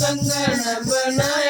ಕಂಗಣ ಬನಾಯ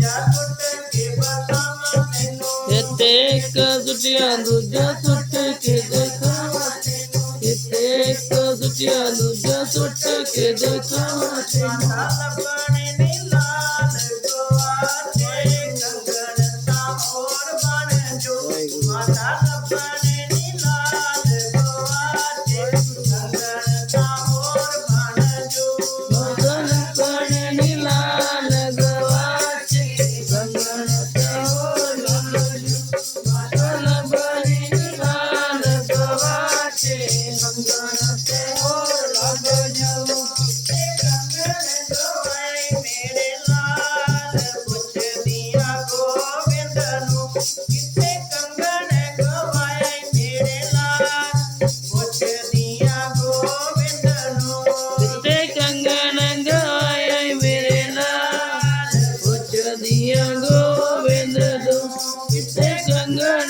Yeah. Yeah, no, just what took it, the car, the car, the car, the car, the car, the car, the car, the car, the car, the car, the car,